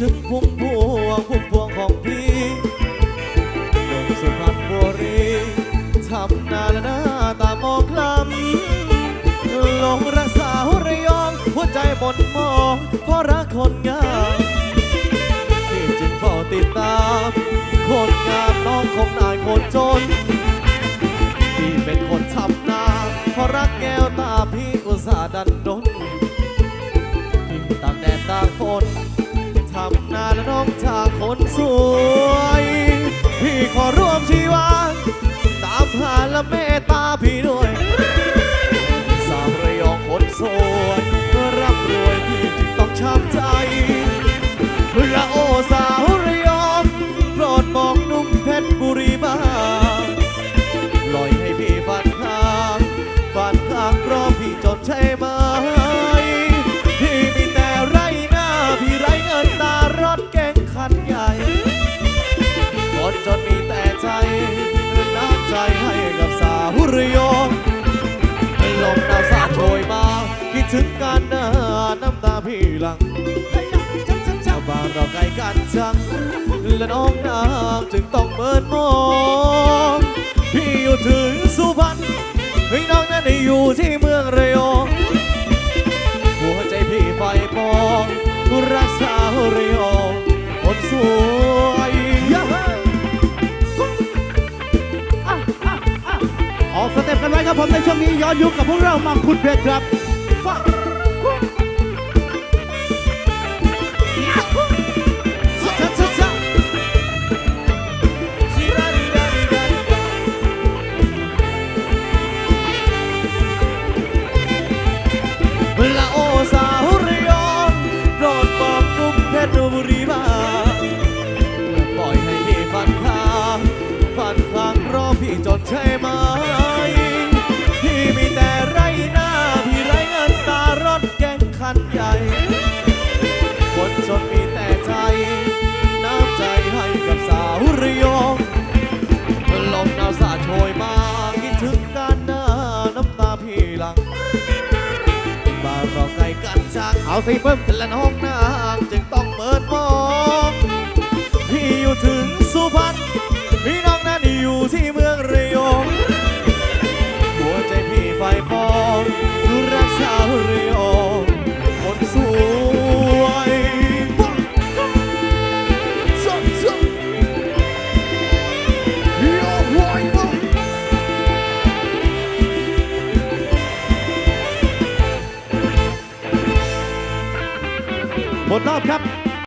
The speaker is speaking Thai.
ถึงพุ่มพวงพุ่มพวงของพี่หนุ่มสุพรรณบุรีทำนาละหน้าตามองคล้ำหลงรักสาวระยอง หัวใจหมดมองเพราะรักคนงามพี่จึงเฝ้าติดตาม คนงามน้องคงนายคนจนพี่เป็นคนทำนาเพราะรักแก้วตาพี่อุตส่าห์ดันดนตามแดดตากฝน น้องจากคนสวย พี่หลังชาวบ้านเราไกลกันจัง และน้องนางจึงต้องเมินมอง พี่อยู่ถึงสุพรรณให้น้องนั้นอยู่ที่เมืองระยองหัวใจพี่ไฟปองรักสาวระยองคนสวยยะเฮ้ยออกสเต็ปกันไว้ครับผมในช่วงนี้ย้อนยุคกับพวกเรามาคุณเพชรครับ ใช่ไหมพี่มีแต่ไรหน้า พี่ไรเงินตารถแกงคันใหญ่ คนจนมีแต่ใจ น้ำใจให้กับสาวระยองลมหนาวสาดโชยมาคิดถึงกันหน้าน้ำตาพี่หลังบ้านเราใกล้กันจังเอาสิเพิ่มและน้องนางจึงต้องเปิดมอง วยสดสดยโวยโวยหมดรอบครับ